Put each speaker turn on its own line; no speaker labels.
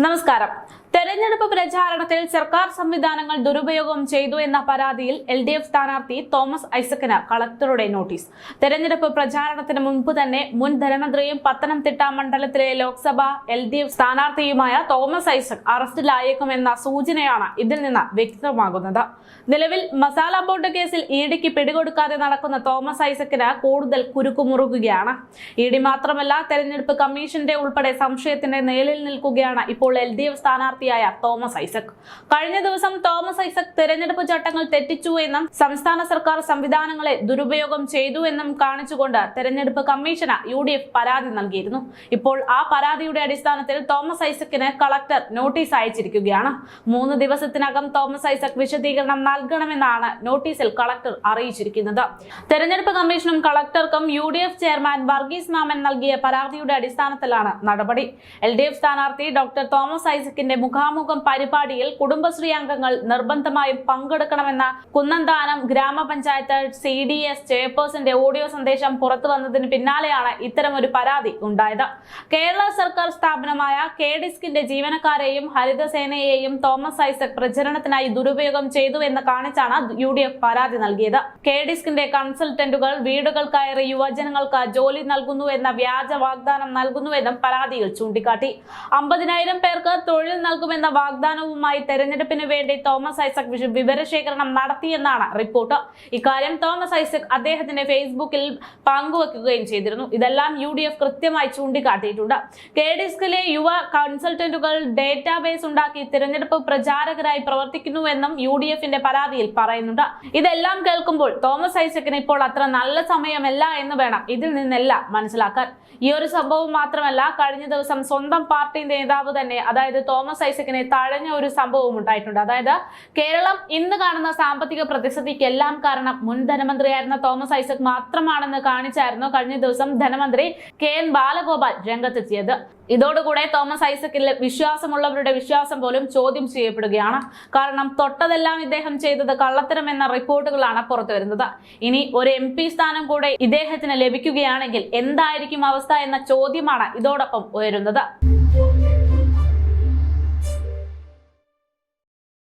നമസ്കാരം തെരഞ്ഞെടുപ്പ് പ്രചാരണത്തിൽ സർക്കാർ സംവിധാനങ്ങൾ ദുരുപയോഗം ചെയ്തു എന്ന പരാതിയിൽ എൽ ഡി എഫ് സ്ഥാനാർത്ഥി തോമസ് ഐസക്കിന് കളക്ടറുടെ നോട്ടീസ്. തെരഞ്ഞെടുപ്പ് പ്രചാരണത്തിന് മുൻപ് തന്നെ മുൻ ധനമന്ത്രിയും പത്തനംതിട്ട മണ്ഡലത്തിലെ ലോക്സഭ എൽ ഡി എഫ് സ്ഥാനാർത്ഥിയുമായ തോമസ് ഐസക് അറസ്റ്റിലായേക്കുമെന്ന സൂചനയാണ് ഇതിൽ നിന്ന് വ്യക്തമാകുന്നത്. നിലവിൽ മസാല ബോണ്ട് കേസിൽ ഇഡിക്ക് പിടികൊടുക്കാതെ നടക്കുന്ന തോമസ് ഐസക്കിന് കൂടുതൽ കുരുക്കുമുറുകുകയാണ്. ഇ ഡി മാത്രമല്ല തെരഞ്ഞെടുപ്പ് കമ്മീഷന്റെ ഉൾപ്പെടെ സംശയത്തിന്റെ നേലിൽ നിൽക്കുകയാണ് ഇപ്പോൾ എൽ ഡി എഫ് സ്ഥാനാർത്ഥിയായ തോമസ് ഐസക്. കഴിഞ്ഞ ദിവസം തോമസ് ഐസക് തെരഞ്ഞെടുപ്പ് ചട്ടങ്ങൾ തെറ്റിച്ചു എന്നും സംസ്ഥാന സർക്കാർ സംവിധാനങ്ങളെ ദുരുപയോഗം ചെയ്തു എന്നും കാണിച്ചുകൊണ്ട് തെരഞ്ഞെടുപ്പ് കമ്മീഷന് യു പരാതി നൽകിയിരുന്നു. ഇപ്പോൾ ആ പരാതിയുടെ അടിസ്ഥാനത്തിൽ തോമസ് ഐസക്കിന് കളക്ടർ നോട്ടീസ് അയച്ചിരിക്കുകയാണ്. മൂന്ന് ദിവസത്തിനകം തോമസ് ഐസക് വിശദീകരണം നൽകണമെന്നാണ് നോട്ടീസിൽ കളക്ടർ അറിയിച്ചിരിക്കുന്നത്. തെരഞ്ഞെടുപ്പ് കമ്മീഷനും കളക്ടർക്കും U D F chairman Varghese Mammen നൽകിയ പരാതിയുടെ അടിസ്ഥാനത്തിലാണ് നടപടി. എൽ ഡി എഫ് സ്ഥാനാർത്ഥി ഡോക്ടർ തോമസ് ഐസക്കിന്റെ മുഖാമുഖം പരിപാടിയിൽ കുടുംബശ്രീ അംഗങ്ങൾ നിർബന്ധമായും പങ്കെടുക്കണമെന്ന Kunnamthanam grama panchayat C D S ചെയർപേഴ്സന്റെ audio സന്ദേശം പുറത്തു വന്നതിന് പിന്നാലെയാണ് ഇത്തരമൊരു പരാതി ഉണ്ടായത്. കേരള സർക്കാർ സ്ഥാപനമായ കെ ഡിസ്കിന്റെ ജീവനക്കാരെയും ഹരിതസേനയെയും തോമസ് ഐസക് പ്രചരണത്തിനായി ദുരുപയോഗം ചെയ്തു എന്ന് കാണിച്ചാണ് യു ഡി എഫ് പരാതി നൽകിയത്. കെ ഡിസ്കിന്റെ കൺസൾട്ടന്റുകൾ വീടുകൾ കയറി യുവജനങ്ങൾക്ക് ജോലി നൽകുന്നു എന്ന വ്യാജ വാഗ്ദാനം നൽകുന്നുവെന്നും പരാതിയിൽ ചൂണ്ടിക്കാട്ടി. അമ്പതിനായിരം പേർക്ക് തൊഴിൽ നൽകുമെന്ന വാഗ്ദാനവുമായി തെരഞ്ഞെടുപ്പിന് വേണ്ടി തോമസ് ഐസക് വിവരശേഖരണം നടത്തിയെന്നാണ് റിപ്പോർട്ട്. ഇക്കാര്യം തോമസ് ഐസക് അദ്ദേഹത്തിന്റെ ഫേസ്ബുക്കിൽ പങ്കുവെക്കുകയും ചെയ്തിരുന്നു. ഇതെല്ലാം യു ഡി എഫ് കൃത്യമായി ചൂണ്ടിക്കാട്ടിയിട്ടുണ്ട്. കെ യുവ കൺസൾട്ടന്റുകൾ ഡേറ്റാബേസ് ഉണ്ടാക്കി തിരഞ്ഞെടുപ്പ് പ്രചാരകരായി പ്രവർത്തിക്കുന്നുവെന്നും യു ഡി എഫിന്റെ പരാതിയിൽ പറയുന്നുണ്ട്. ഇതെല്ലാം കേൾക്കുമ്പോൾ തോമസ് ഐസക്കിന് ഇപ്പോൾ അത്ര നല്ല സമയമല്ല എന്ന് വേണം ഇതിൽ നിന്നെല്ലാം മനസ്സിലാക്കാൻ. ഈ ഒരു സംഭവം മാത്രമല്ല കഴിഞ്ഞ ദിവസം സ്വന്തം പാർട്ടി നേതാവ് തന്നെ അതായത് തോമസ് ഐസക്കിനെ തഴഞ്ഞ ഒരു സംഭവം ഉണ്ടായിട്ടുണ്ട്. അതായത് കേരളം ഇന്ന് കാണുന്ന സാമ്പത്തിക പ്രതിസന്ധിക്ക് എല്ലാം കാരണം മുൻ ധനമന്ത്രിയായിരുന്ന തോമസ് ഐസക് മാത്രമാണെന്ന് കാണിച്ചായിരുന്നു കഴിഞ്ഞ ദിവസം ധനമന്ത്രി കെ എൻ ബാലഗോപാൽ രംഗത്തെത്തിയത്. ഇതോടുകൂടെ തോമസ് ഐസക്കിൽ വിശ്വാസമുള്ളവരുടെ വിശ്വാസം പോലും ചോദ്യം ചെയ്യപ്പെടുകയാണ്. കാരണം തൊട്ടതെല്ലാം ഇദ്ദേഹം ചെയ്തത് കള്ളത്തരം എന്ന റിപ്പോർട്ടുകളാണ് പുറത്തു വരുന്നത് ഇനി ഒരു എം പി സ്ഥാനം കൂടെ ഇദ്ദേഹത്തിന് ലഭിക്കുകയാണെങ്കിൽ എന്തായിരിക്കും അവസ്ഥ എന്ന ചോദ്യമാണ് ഇതോടൊപ്പം ഉയരുന്നത്.